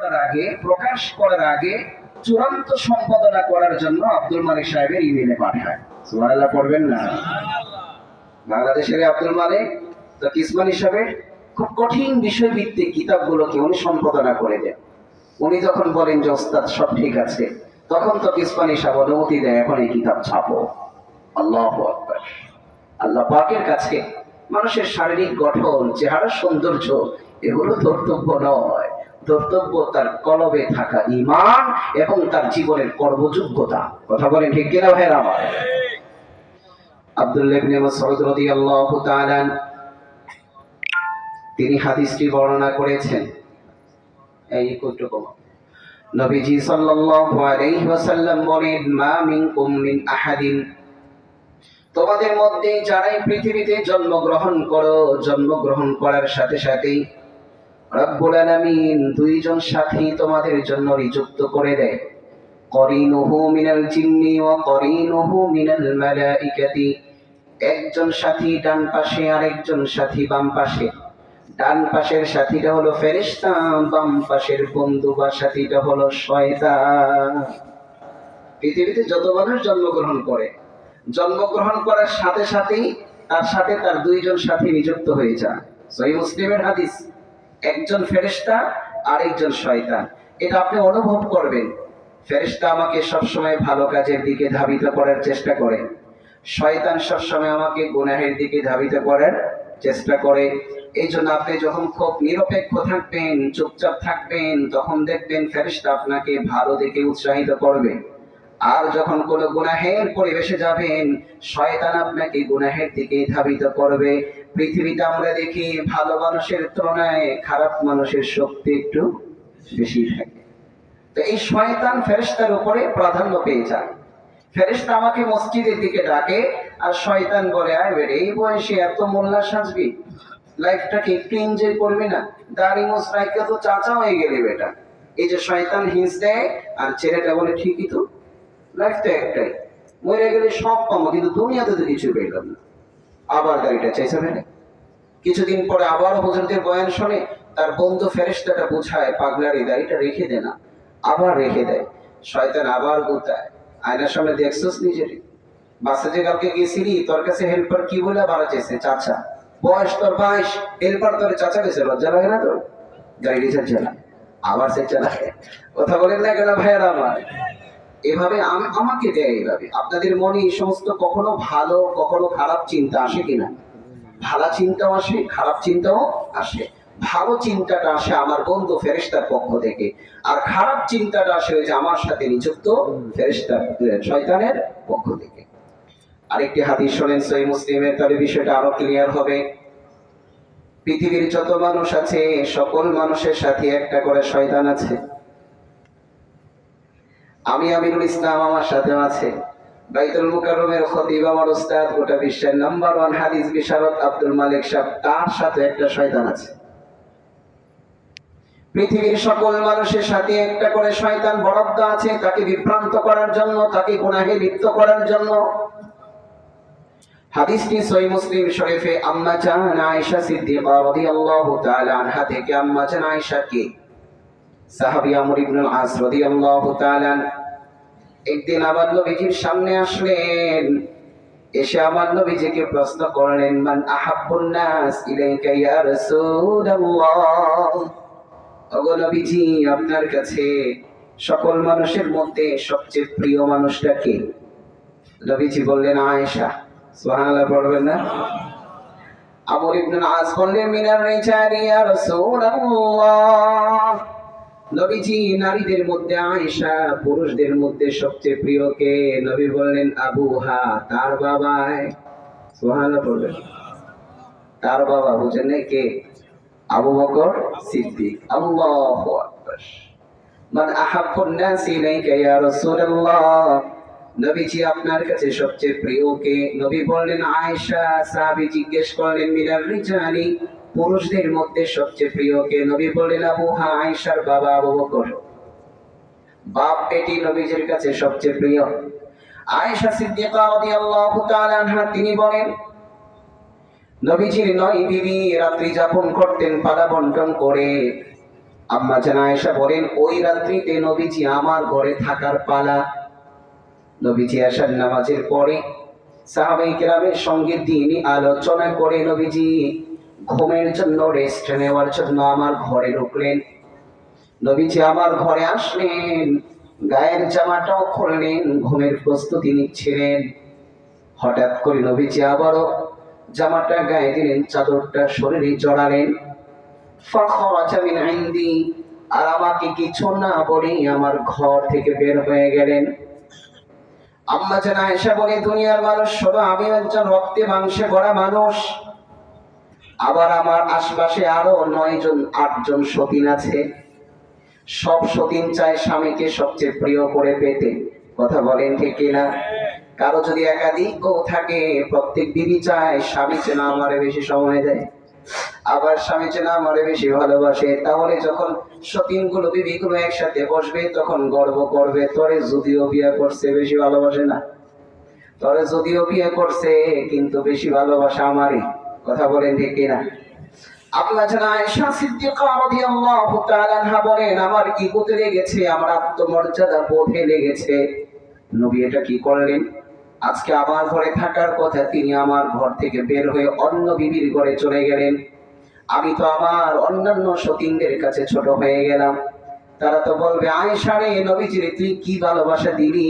করার আগে, প্রকাশ করার আগে চূড়ান্ত সম্পাদনা করার জন্য আব্দুল মালিক সাহেবের ইমেলে পাঠায়। সুবহানাল্লাহ, পড়বেন না। বাংলাদেশের আব্দুল মালিক, তো কিসমান হিসাবে খুব কঠিন বিষয় ভিত্তিক কিতাবগুলোকে উনি সম্পাদনা করে দেন। উনি যখন বলেন যে, ওস্তাদ, সব ঠিক আছে। তখন তো কিসমানি সাহেব অনুমতি দেয়, এখন এই কিতাব ছাপো। আল্লাহ আল্লাহ পাকের কাছে মানুষের শারীরিক গঠন চেহারা সৌন্দর্য, এগুলো ধর্তব্য নয়। ধর্তব্য তার কলবে থাকা ইমান এবং তার জীবনের কর্মযোগ্যতা। কথা বলেন ঠিক কিনা ভাইয়ের আমার? আব্দুল্লাহ ইবনে মাসউদ রাদিয়াল্লাহু তাআলা তিনি হাদিসটি বর্ণনা করেছেন। এই কমা নবীজি সাল্লাল্লাহু আলাইহি ওয়াসাল্লাম বলেন, মা মিনকুম মিন আহাদিন। তোমাদের মধ্যে যারাই পৃথিবীতে জন্মগ্রহণ করো, জন্মগ্রহণ করার সাথে সাথেই রব্বুল আলামিন দুইজন সাথী তোমাদের জন্য নিযুক্ত করে দেয়। করিনুহু মিনাল জিন্নি ওয়া করিনুহু মিনাল মালাইকাতি। একজন সাথী ডান পাশে আর একজন সাথী বাম পাশে। ডান পাশের সাথীটা হলো ফেরেশতা, বাম পাশের বন্ধু বা সাথীটা হলো শয়তান। পৃথিবীতে যত মানুষ জন্মগ্রহণ করে, জন্মগ্রহণ করার সাথে সাথেই তার সাথে তার দুইজন সাথী নিযুক্ত হয়ে যায়। সহি মুসলিমের হাদিস। একজন ফেরেশতা আর একজন শয়তান। এটা আপনি অনুভব করবেন। ফেরেশতা আমাকে সবসময় ভালো কাজের দিকে ধাবিত করার চেষ্টা করে। শয়তান সবসময় আমাকে গুনাহের দিকে ধাবিত করার চেষ্টা করে। এই জন্য আপনি যখন খুব নিরপেক্ষ থাকবেন, চুপচাপ থাকবেন, তখন দেখবেন ফেরেশতা আপনাকে ভালো দিকে উৎসাহিত করবে। আর যখন কোনো গুনাহের পরিবেশে যাবেন, শয়তান আপনাকে গুনাহের দিকে ধাবিত করবে। পৃথিবীতে আমরা দেখি ভালো মানুষের তুলনায় খারাপ মানুষের শক্তি একটু বেশি থাকে। তো এই শয়তান ফেরেশতার উপরে প্রাধান্য পেয়ে যায়। ফেরেশতা আমাকে মসজিদের দিকে ডাকে আর শয়তান বলে, আয় বেড়ে, এই বয়সে এত মোল্লা সাজবি। লাইফটাকে একটু এনজয় করবি না? দাড়ি মোসরাইকে তো চাচা হয়ে গেলি বেটা। এই যে শয়তান হিংস দেয় আর ছেলেটা বলে, ঠিকই তো লাইফ তো একটাই। মরে গেলে সব পাবো, কিন্তু দুনিয়াতে তো কিছু পেলাম না। আবার গাড়িটা চাইছে ফেলে কিছুদিন পরে আবার হুজুরদের বয়ান শুনে, তার বন্ধু ফেরেশতাটা বুঝায়, পাগলারি দাড়িটা রেখে দে না, আবার রেখে দেয় শয়তান আবার গুতায়। আয়নার সামনে দেখছস নিজেরই। বাসে যে কালকে গেছিলি, তোর কাছে হেল্পার কি বলে ভাড়া চেয়েছে? চাচা, বয়স তোর বাইশ হেল্পার তোর চাচা গেছে, লজ্জা লাগে না তোর? গাড়ি রিচার্জ চালা আবার সে চালায় কথা বলেন না কেন ভাইয়ের আমার? এভাবে আম- আমাকে দেয় এভাবে। আপনাদের মনে এই সমস্ত কখনো ভালো, কখনো খারাপ চিন্তা আসে কিনা? ভালো চিন্তাও আসে, খারাপ চিন্তাও আসে। ভালো চিন্তাটা আসে আমার বন্ধু ফেরেশতার পক্ষ থেকে। আর খারাপ চিন্তাটা আসে যে আমার সাথে নিযুক্ত ফেরেশতার শয়তানের পক্ষ থেকে। আরেকটি হাদিস শোনেন, সহি মুসলিমের, তবে বিষয়টা আরও ক্লিয়ার হবে। পৃথিবীর যত মানুষ আছে, সকল মানুষের সাথে একটা করে শয়তান আছে। আমি আমিরুল ইসলাম আমার সাথে আছে। বাইতুল মুকাররমের খতিব আমার গোটা বিশ্বের নাম্বার ওয়ান হাদিস বিশারদ আব্দুল মালিক সাহেব, তার সাথে একটা শয়তান আছে। পৃথিবীর সকল মানুষের সাথে একটা করে শয়তান বরাদ্দ আছে, তাকে বিভ্রান্ত করার জন্য, তাকে গুনাহে লিপ্ত করার জন্য। হাদিসটি সহি মুসলিম শরীফে আম্মা জান আয়েশা সিদ্দিকা রাদিয়াল্লাহু তাআলা আনহা থেকে আম্মা জান আয়েশা কে সাহাবী আমর ইবনুল আস রাদিয়াল্লাহু তাআলা একদিন আমার নবীজির সামনে আসলেন। এসে আমার নবীজিকে প্রশ্ন করলেন, মান আহাব্বুন নাস ইলাইকা ইয়া রাসূলুল্লাহ? ওগো নবীজি, আপনার কাছে সকল মানুষের মধ্যে সবচেয়ে প্রিয় মানুষটা কে? নবীজি বললেন, আয়েশা। সুবহানাল্লাহ, পড়বেন না? আমর ইবনুল আস বললেন, মিনার রিজালি ইয়া রাসূলুল্লাহ। নবীজি নারীদের মধ্যে আয়েশা, পুরুষদের মধ্যে সবচেয়ে নবী বললেন, আবু হা, তার বাবায়। তার বাবা কে? আবু বকর সিদ্দিক। আল্লাহু নবীজি আপনার কাছে সবচেয়ে প্রিয় কে? নবী বললেন, আয়েশা, সাহাবী জিজ্ঞেস করলেন রিজালি। পুরুষদের মধ্যে সবচেয়ে প্রিয় কে নবী বললেন, আবু হা আয়েশার বাবা আবু বকর। বাপ বেটি নবীজির কাছে সবচেয়ে প্রিয়। আয়েশা সিদ্দিকা রাদিয়াল্লাহু তাআলা আনহা তিনি বলেন, নবীজির নয় বিবি রাত্রি যাপন করতেন, পালা বন্টন করে। আম্মা জানা আয়েশা বলেন, ওই রাত্রিতে নবীজি আমার ঘরে থাকার পালা। নবীজি আসার নামাজের পরে সাহাবাই কেরামের সঙ্গে দিনই আলোচনা করে নবীজি ঘুমের জন্য রেস্ট নেওয়ার জন্য আমার ঘরে ঢুকলেন। নবীজি আমার ঘরে আসলেন, গায়ের জামাটাও খুললেন, ঘুমের প্রস্তুতি নিচ্ছিলেন। হঠাৎ করে নবীজি আবারও জামাটা গায়ে দিলেন, চাদরটা শরীরে জড়ালেন। আর আমাকে কিছু না বলেই আমার ঘর থেকে বের হয়ে গেলেন। আম্মা যেন এসে বলে, দুনিয়ার মানুষ শুধু আমি একজন রক্তে মাংসে গড়া মানুষ। আবার আমার আশপাশে আরও নয় জন আটজন সতীন আছে। সব সতীন চায় স্বামীকে সবচেয়ে প্রিয় করে পেতে। কথা বলেন ঠিক কিনা? কারও যদি একাধিক থাকে, প্রত্যেক বিবি চায় স্বামী চেনা আমারে বেশি সময় দেয়। আবার স্বামী চেনা আমারে বেশি ভালোবাসে। তাহলে যখন সতীনগুলো বিবি গুলো একসাথে বসবে, তখন গর্ব করবে, তোরে যদিও বিয়ে করছে, বেশি ভালোবাসে না। তোরে যদিও বিয়ে করছে, কিন্তু বেশি ভালোবাসা আমারই। কথা বলেন ঠিক কিনা? আল্লাহ জানা আয়েশা সিদ্দিকা রাদিয়াল্লাহু তাআলা বলেন, আমার ইগোতে লেগেছে? আমার আত্মমর্যাদা বোধে লেগেছে। নবী এটা কি করলেন? আজকে আমার ঘরে থাকার কথা তিনি আমার ঘর থেকে বের হয়ে অন্য বিবির ঘরে চলে গেলেন। আমি তো আমার অন্যান্য সতীনদের কাছে ছোট হয়ে গেলাম। তারা তো বলবে, আয়েশা রে, তুই কি ভালোবাসা দিলি?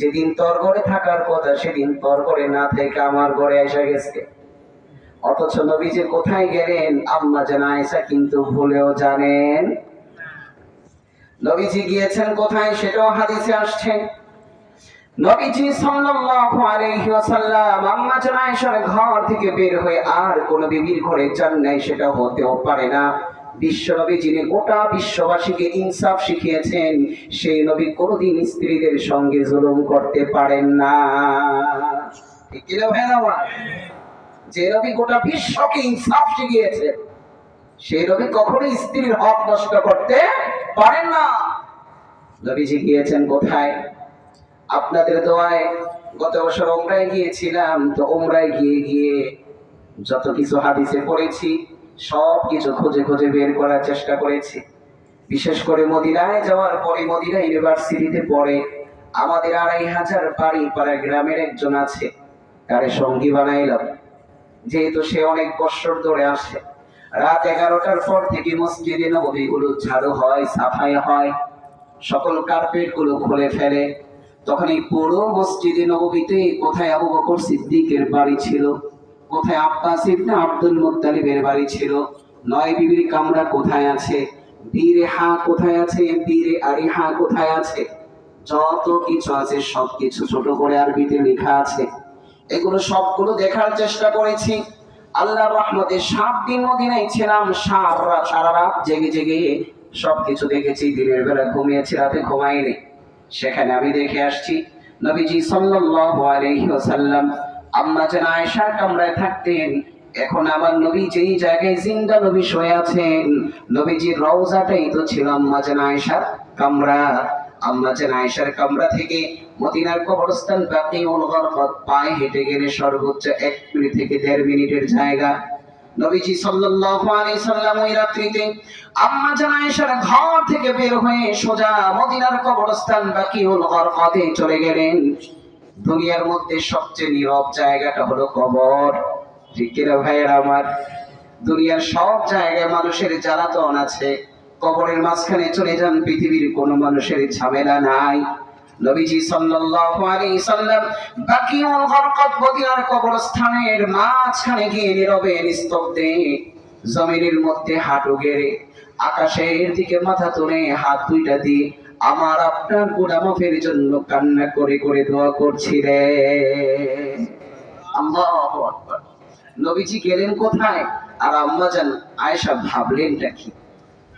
যেদিন তোর ঘরে থাকার কথা, সেদিন তোর ঘরে না থেকে আমার ঘরে এসে গেছে। অথচ নবীজি কোথায় গেলেন? আম্মা আয়েশা কিন্তু ভুলেও জানেন। নবীজি গিয়েছেন কোথায় সেটাও হাদিসে আসছে। নবীজি সাল্লাল্লাহু আলাইহি ওয়াসাল্লাম আম্মা আয়েশার ঘর থেকে বের হয়ে আর কোন বিবির ঘরে যান নাই সেটা হতেও পারে না। বিশ্ব নবী যিনি গোটা বিশ্ববাসীকে ইনসাফ শিখিয়েছেন, সেই নবী কোনোদিন স্ত্রীদের সঙ্গে জুলুম করতে পারেন না। ঠিক কি না ভাইরা আমার? যে রবি গোটা বিশ্বকে ইনসাফ শিখিয়েছে সেই রবি কখনোই স্ত্রীর হক নষ্ট করতে পারেন না। নবীজি গিয়েছেন কোথায়? আপনাদের দোয়ায়, গত বছর ওমরায় গিয়েছিলাম, তো ওমরায় গিয়ে গিয়ে যত কিছু হাদিসে পড়েছি, সব কিছু খুঁজে খুঁজে বের করার চেষ্টা করেছি। বিশেষ করে মদিনায় যাওয়ার পরে, মদিনা ইউনিভার্সিটিতে পড়ে, আমাদের আড়াই হাজার বাড়ি পাড়া গ্রামের একজন আছে, তারে সঙ্গী বানাইলাম। যেহেতু সে অনেক বছর ধরে আসে। রাত এগারোটার পর থেকে মসজিদে নবী গুলো ঝাড়ু হয়, সাফাই হয়, সকল কার্পেটগুলো খুলে ফেলে। তখন এই পুরো মসজিদে নবীতে কোথায় আবু বকর সিদ্দিকের বাড়ি ছিল? কোথায় আব্বাস ইবনে আব্দুল মুত্তালিবের বাড়ি ছিল? নয় বিবির কামরা কোথায় আছে? বীরে হা কোথায় আছে? বীরে আরি হা কোথায় আছে? যত কিছু আছে সব কিছু ছোট করে আরবিতে লেখা আছে। এগুলো সবগুলো দেখার চেষ্টা করেছি। আল্লাহ রহমতে সাত দিন মদিনায় ছিলাম, সারা সারা রাত জেগে জেগে সবকিছু দেখেছি। দিনের বেলা ঘুমিয়েছি, রাতে ঘুমাইনি। সেখানে আমি দেখে আসছি, নবীজি সাল্লাল্লাহু আলাইহি ওয়াসাল্লাম, আম্মা যেন আয়েশার কামরায় থাকতেন, এখন আমার নবী যেই জায়গায় জিন্দা নবী শুয়ে আছেন, নবীজির রওজাটাই তো ছিল আম্মা যেন আয়েশার কামরা। আম্মা যেন আয়েশার কামরা থেকে মদিনার কবরস্থান বাকিউল গরফত পায়ে হেঁটে গেলে সর্বোচ্চ এক মিনিট থেকে দেড় মিনিটের জায়গা। নবীজি সাল্লাল্লাহু আলাইহি সাল্লাম ওই রাত্রিতে আম্মা জান আয়েশার ঘর থেকে বের হয়ে সোজা মদিনার কবরস্থান বাকিউল গরফতে চলে গেলেন। দুনিয়ার মধ্যে সবচেয়ে নীরব জায়গাটা হলো কবর। ঠিক কিনা ভাইয়ের আমার, দুনিয়ার সব জায়গায় মানুষের জ্বালাতন আছে। কবরের মাঝখানে চলে যান, পৃথিবীর কোনো মানুষের ঝামেলা নাই। নবীজি সাল্লাল্লাহু আলাইহি সাল্লাম বাকিউল মদিনার কবরস্থানের মাঝখানে গিয়ে নীরবে নিস্তব্ধে জমিনের মধ্যে হাঁটু গেড়ে আকাশের দিকে মাথা তুলে হাত দুইটা দিয়ে, আমার আপনার গুনামাফের জন্য কান্না করে করে দোয়া করছিলেন আল্লাহু আকবার। নবীজি গেলেন কোথায়? আর আম্মা জান আয়েশা ভাবলেনটা কি?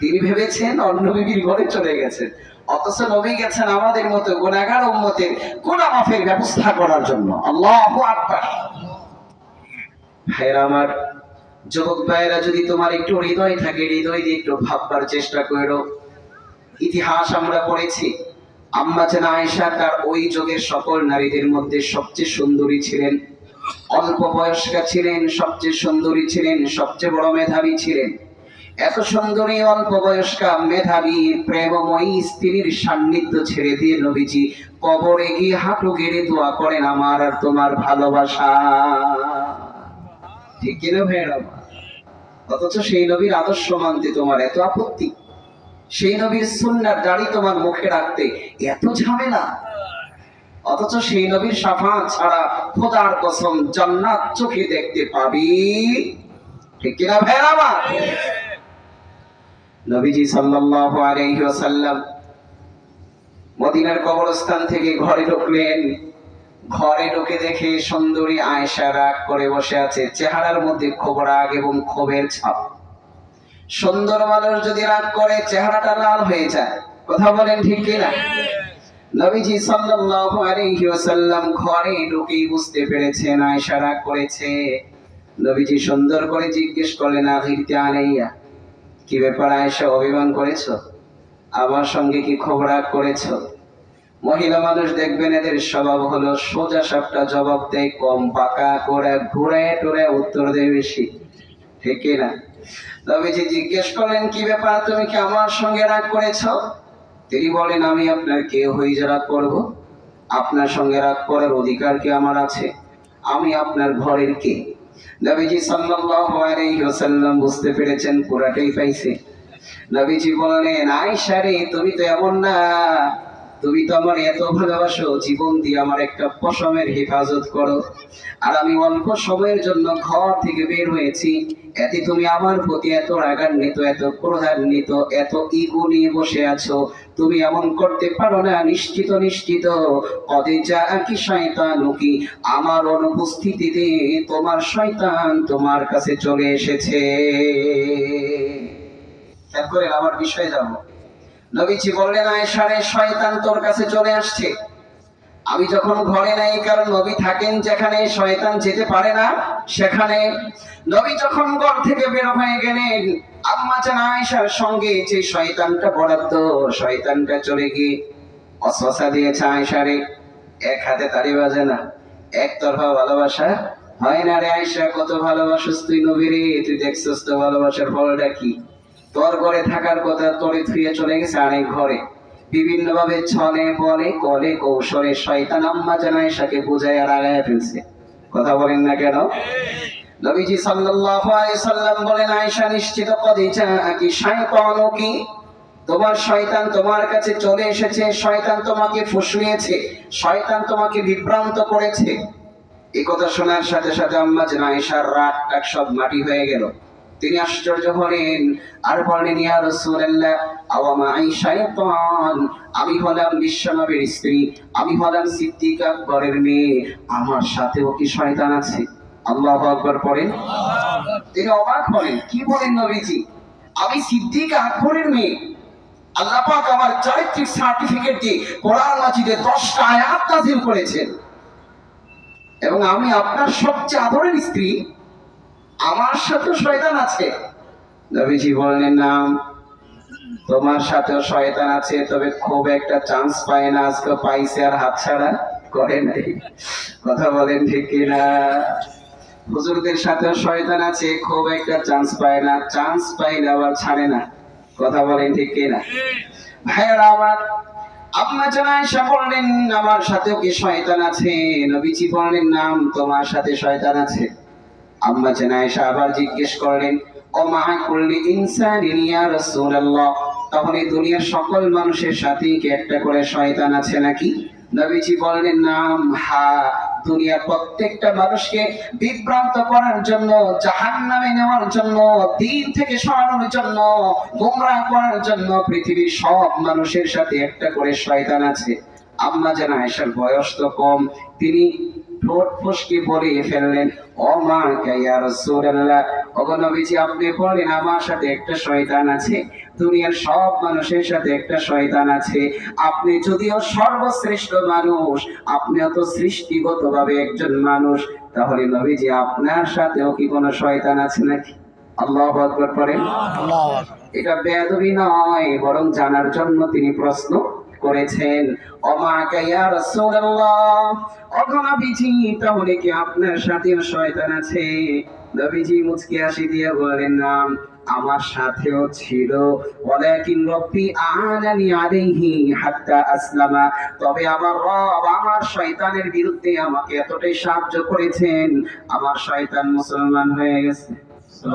তিনি ভেবেছেন অন্য বিবির ঘরে চলে গেছেন। অথচ নবী গেছেন আমাদের মতো গুণাগার উম্মতের গোনা মাফের ব্যবস্থা করার জন্য। আল্লাহ আকবার। ভাইয়েরা আমার, যুবক ভাইয়েরা, যদি তোমার একটু হৃদয় থাকে, হৃদয় দিয়ে একটু ভাববার চেষ্টা করো। ইতিহাস আমরা পড়েছি, আম্মা যেন আয়েশা তার ওই যুগের সকল নারীদের মধ্যে সবচেয়ে সুন্দরী ছিলেন। অল্প বয়স্কা ছিলেন, সবচেয়ে সুন্দরী ছিলেন, সবচেয়ে বড় মেধাবী ছিলেন। এত সুন্দরী, অল্প বয়স্কা মেধাবী, প্রেমময়ী স্ত্রীর সান্নিধ্য ছেড়ে দিয়ে নবীজি কবরে গিয়ে হাঁটু গেড়ে দোয়া করেন, আমার আর তোমার ভালোবাসা। ঠিক কিনা ভাইয়েরা? অথচ সেই নবীর আদর্শ মানতে তোমার এত আপত্তি। সেই নবীর সুন্নার দাড়ি তোমার মুখে রাখতে এত ঝামেলা। অথচ সেই নবীর সাফাত ছাড়া খোদার কসম জান্নাত চোখে দেখতে পাবি। ঠিক কিনা ভাইয়েরা? নবীজি সাল্লাল্লাহু আলাইহি ওয়াসাল্লাম মদিনার কবরস্থান থেকে ঘরে ঢুকলেন। ঘরে ঢুকে দেখে সুন্দরী আয়েশা রাগ করে বসে আছে। চেহারার মধ্যে রাগ এবং ক্ষোভের ছাপ। সুন্দর মানুষ যদি রাগ করে, চেহারাটা লাল হয়ে যায়। কথা বলেন ঠিক কিনা? নবীজি সাল্লাল্লাহু আলাইহি ওয়াসাল্লাম ঘরে ঢুকেই বুঝতে পেরেছেন, আয়েশা রাগ করেছে। নবীজি সুন্দর করে জিজ্ঞেস করলেন আঘিরতে আলাইয়া? কি ব্যাপার আয়েশা, অভিমান করেছ? আমার সঙ্গে কি খবর করেছ? মহিলা মানুষ দেখবেন এদের স্বভাব হলো সোজা সাপটা জবাব দেয় কম পাকা করে ঘুরে টুরে উত্তর দেয় বেশি। ঠিক না? নবীজি জিজ্ঞেস করলেন, কি ব্যাপার? তুমি কি আমার সঙ্গে রাগ করেছ? তিনি বলেন, আমি আপনার কে হয়ে যে রাগ করব? আপনার সঙ্গে রাগ করার অধিকার কি আমার আছে? আমি আপনার ঘরের কে? নবীজি সাল্লাল্লাহু আলাইহি ওয়াসাল্লাম বুঝতে পেরেছেন পুরাটাই পাইছে। নবীজি বললেন, আয়েশা রে, তুমি তো এমন না। তুমি তো আমার এত ভালোবাসো, জীবন দিয়ে আমার একটা পশমের হেফাজত করো। আর আমি অল্প সময়ের জন্য ঘর থেকে বের হয়েছি, এতে তুমি আমার প্রতি এত রাগান্বিত, এত ক্রোধান্বিত, এত ইগো নিয়ে বসে আছো। তুমি এমন করতে পারো না, নিশ্চিত নিশ্চিত। কদে যা কি শয়তান কি আমার অনুপস্থিতিতে তোমার শয়তান তোমার কাছে চলে এসেছে। করে আমার বিষয়ে যাব। নবীজি বললেন, আয়েশারে, শয়তান তোর কাছে চলে আসছে। আমি যখন ঘরে নাই, কারণ নবী থাকেন যেখানে, শয়তান যেতে পারে না সেখানে। নবী যখন ঘর থেকে বের হয়ে গেলেন, আম্মা চান আয়েশার সঙ্গে যে শয়তানটা বরাদ্দ, শয়তানটা চলে গিয়ে অসসা দিয়েছে আয়েশারে, এক হাতে তালি বাজে না একতরফা ভালোবাসা হয় না রে আয়েশা, কত ভালোবাসিস তুই নবীরে, তুই দেখছিস তো ভালোবাসার ফলটা কি? তোর ঘরে থাকার কথা তোরে থুয়ে চলে গেছে আরেক ঘরে। বিভিন্ন ভাবে ছলে, বলে, কলে, কৌশলে শয়তান আম্মা জানায় সাকে আর আগায় ফেলছে। কথা বলেন না কেন? নবীজি সাল্লাল্লাহু আলাইহি সাল্লাম বলেন, আয়েশা নিশ্চিত কি শয়তান কি? তোমার শয়তান তোমার কাছে চলে এসেছে, শয়তান তোমাকে ফুসলিয়েছে, শয়তান তোমাকে বিভ্রান্ত করেছে। এই কথা শোনার সাথে সাথে আম্মা জান আয়েশার রাগ সব মাটি হয়ে গেল। তিনি আশ্চর্য হলেন। আর বললেন, ইয়া রাসূলুল্লাহ, আওয়ামা শাইতান আমি হলাম বিশ্বনবীর স্ত্রী, আমি হলাম সিদ্দিকা ঘরের মেয়ে, আমার সাথেও কি শয়তান আছে? আল্লাহু আকবার পড়েন। তিনি অবাক হলেন, কি বলেন নবীজি? আমি সিদ্দিকা আকবরের মেয়ে। আল্লাহ পাক আমার চারিত্রিক সার্টিফিকেট দিয়ে কোরআন মাজিদে দশটা আয়াত নাজিল করেছেন। এবং আমি আপনার সবচেয়ে আদরের স্ত্রী আমার সাথে শয়তান আছে। নবীজি বললেন নাম তোমার সাথে শয়তান আছে, তবে খুব একটা চান্স পায় না, আজকে পাইছে আর হাত ছাড়া করে নাই। কথা বলেন ঠিক কিনা? হুজুরদের সাথে শয়তান আছে, খুব একটা চান্স পায় না চান্স পাইলে আবার ছাড়ে না। কথা বলেন ঠিক কিনা? ভাইয়েরা, আমার আম্মা জানাইশা বললেন, আমার সাথেও কি শয়তান আছে? নবীজি বললেন নাম তোমার সাথে শয়তান আছে। আম্মা জানাইশা আবার জিজ্ঞেস করলেন, ও মা কুল্লি ইনসানিন ইয়া রাসূলুল্লাহ দুনিয়ার সকল মানুষের সাথেই কি একটা করে শয়তান আছে নাকি? নবীজি বললেন, নাম, হা, দুনিয়ার প্রত্যেকটা মানুষকে বিভ্রান্ত করার জন্য, জাহান্নামে নেওয়ার জন্য, দিন থেকে সরানোর জন্য গোমরাহ করার জন্য পৃথিবীর সব মানুষের সাথে একটা করে শয়তান আছে। আম্মা জান আয়েশার বয়স তো কম, তিনি ঠোঁট ফসকে বলে ফেললেন। ও মা কাইয়া রাসূলুল্লাহ? ওগো নবীজি আপনি বলেন আমার সাথে একটা শয়তান আছে। দুনিয়ার সব মানুষের সাথে একটা শয়তান আছে। আপনি যদিও সর্বশ্রেষ্ঠ মানুষ আপনিও তো সৃষ্টিগতভাবে একজন মানুষ তাহলে নবীজি আপনার সাথেও কি কোনো শয়তান আছে নাকি? আল্লাহু আকবার পড়েন এটা বেয়াদবি নয় বরং জানার জন্য তিনি প্রশ্ন করেছেন। অমা কাইয়া রাসূলুল্লাহ? অগণবিজি তাহলে কি আপনার সাথে শয়তান আছে? নবীজি মুচকি হাসি দিয়ে বলেন নাম আমার সাথেও ছিল। ওয়ালাকিন রব্বি আনানি আলাইহি হাত্তা আসলামা। তবে আমার রব আমার শয়তানের বিরুদ্ধে আমাকে এতটাই সাহায্য করেছেন। আমার শয়তান মুসলমান হয়ে গেছে।